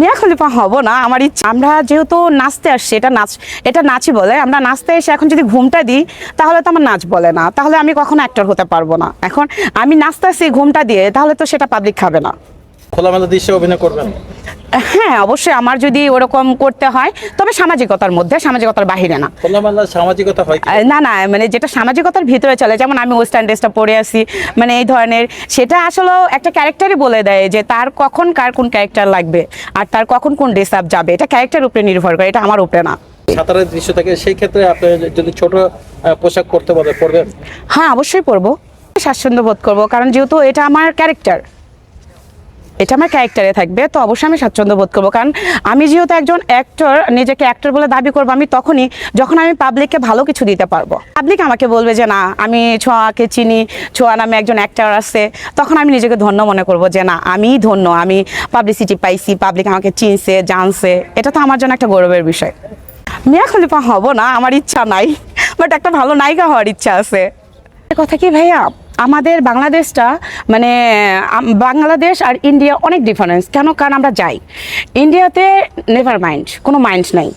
মিয়া খলিফা হব না, আমার ইচ্ছা। আমরা যেহেতু নাচতে আসছি, এটা নাচ, এটা নাচই বলে। আমরা নাচতে এসে এখন যদি ঘুমটা দিই, তাহলে তো আমার নাচ বলে না। তাহলে আমি কখনো অ্যাক্টর হতে পারব না। এখন আমি নাচতে আসছি ঘুমটা দিয়ে, তাহলে তো সেটা পাবলিক খাবে না। খোলামেলা দৃশ্যে অভিনয় করবেন? হ্যাঁ অবশ্যই আমার যদি ওরকম করতে হয় তবে সামাজিকতার মধ্যে সামাজিকতার বাহিরে না। সামাজিকতা হয় না না মানে যেটা সামাজিকতার ভিতরে চলে যেমন আমি ওয়েস্টার্ন ড্রেসটা পরে আসি মানে এই ধরনের সেটা আসলে একটা ক্যারেক্টারই বলে দেয় যে তার কখন কার কোন ক্যারেক্টার লাগবে আর তার কখন কোন ড্রেস আপ যাবে এটা ক্যারেক্টার উপরে নির্ভর করে এটা আমার উপরে না। সাঁতারের দৃশ্য থাকে সেই ক্ষেত্রে আপনি যদি ছোট পোশাক পরতে বলে পরবেন? হ্যাঁ অবশ্যই পরবো। স্বাচ্ছন্দ্য বোধ করব কারণ যেহেতু এটা আমার ক্যারেক্টার এটা আমার ক্যারেক্টারে থাকবে, তো অবশ্যই আমি স্বাচ্ছন্দ্য বোধ করব। কারণ আমি যেহেতু একজন অ্যাক্টর নিজেকে অ্যাক্টর বলে দাবি করব আমি, তখনই যখন আমি পাবলিককে ভালো কিছু দিতে পারব পাবলিক আমাকে বলবে যে, না, আমি ছোঁয়াকে চিনি, ছোঁয়া নামে একজন অ্যাক্টর আছে। তখন আমি নিজেকে ধন্য মনে করব যে, না, আমিই ধন্য, আমি পাবলিসিটি পাইছি পাবলিক আমাকে চিনছে, জানছে। এটা তো আমার জন্য একটা গৌরবের বিষয়। মিয়া খলিফা হব না, আমার ইচ্ছা নাই বাট একটা ভালো নায়িকা হওয়ার ইচ্ছা আছে। কথা কি ভাইয়া? আমাদের বাংলাদেশটা মানে বাংলাদেশ আর ইন্ডিয়া অনেক ডিফারেন্স কেন? কারণ আমরা যাই। ইন্ডিয়াতে নেভার মাইন্ড কোনো মাইন্ড নাই।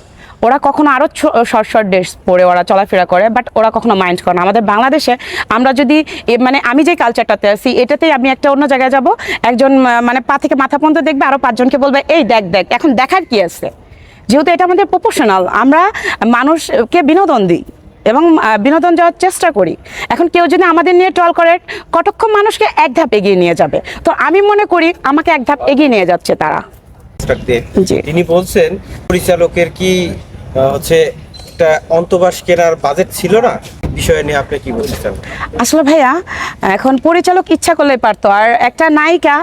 ওরা কখনো আরও শর্ট শর্ট ড্রেস পরে ওরা চলাফেরা করে বাট ওরা কখনো মাইন্ড করে না। আমাদের বাংলাদেশে আমরা যদি মানে আমি যে কালচারটাতে আছি, এটাতেই আমি একটা অন্য জায়গায় যাব। একজন মানে পা থেকে মাথা পর্যন্ত দেখবে আরও পাঁচজনকে বলবে, এই দেখ দেখ, এখন দেখার কি আছে? যেহেতু এটা আমাদের প্রফেশনাল আমরা মানুষকে বিনোদন দিই। এবং বিনোদন যাওয়ার চেষ্টা করি। এখন কেউ যদি আমাদের নিয়ে ট্রল করে কতক্ষণ মানুষকে এক ধাপ এগিয়ে নিয়ে যাবে। তো আমি মনে করি আমাকে এক ধাপ এগিয়ে নিয়ে যাচ্ছে তারা। তিনি বলছেন পরিচালকের কি হচ্ছে একটা অন্তবাস কেনার বাজেট ছিল না? বিষয় নিয়ে আপনি কি বলছেন আসলে ভাইয়া, এখন পরিচালক ইচ্ছা করলে পারতো। আর একটা নায়িকা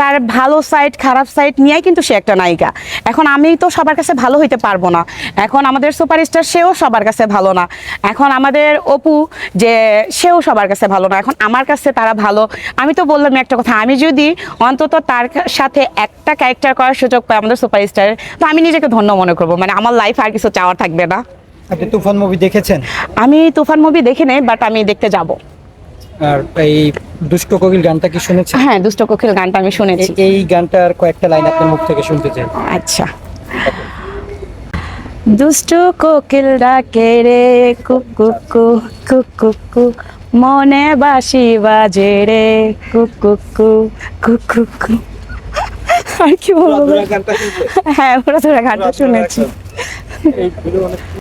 তার ভালো সাইড খারাপ সাইড নিয়েই কিন্তু সে একটা নায়িকা। এখন আমি তো সবার কাছে ভালো হইতে পারব না। এখন আমাদের সুপারস্টার সেও সবার কাছে ভালো না। এখন আমাদের অপু যে, সেও সবার কাছে ভালো না। এখন আমার কাছে তারা ভালো। আমি তো বললাম একটা কথা, আমি যদি অন্তত তার সাথে একটা ক্যারেক্টার করার সুযোগ পাই আমাদের সুপারস্টারের তো আমি নিজেকে ধন্য মনে করব। মানে আমার লাইফ আর কিছু চাওয়ার থাকবে না। আপনি তুফান মুভি দেখেছেন? আমি তুফান মুভি দেখি নেই বাট আমি দেখতে যাব। আর এই দুষ্ট কোকিল গানটা কি শুনেছেন? হ্যাঁ দুষ্ট কোকিল গানটা আমি শুনেছি। এই গানটার কয়েকটা লাইন আপনার মুখ থেকে শুনতে চাই। আচ্ছা। দুষ্টু কোকিল ডাকে রে কুকু কুকু মনে বাসি বাজে রে কুকু কুকু আর কি বলব? হ্যাঁ ওরা তোরা গানটা। শুনেছি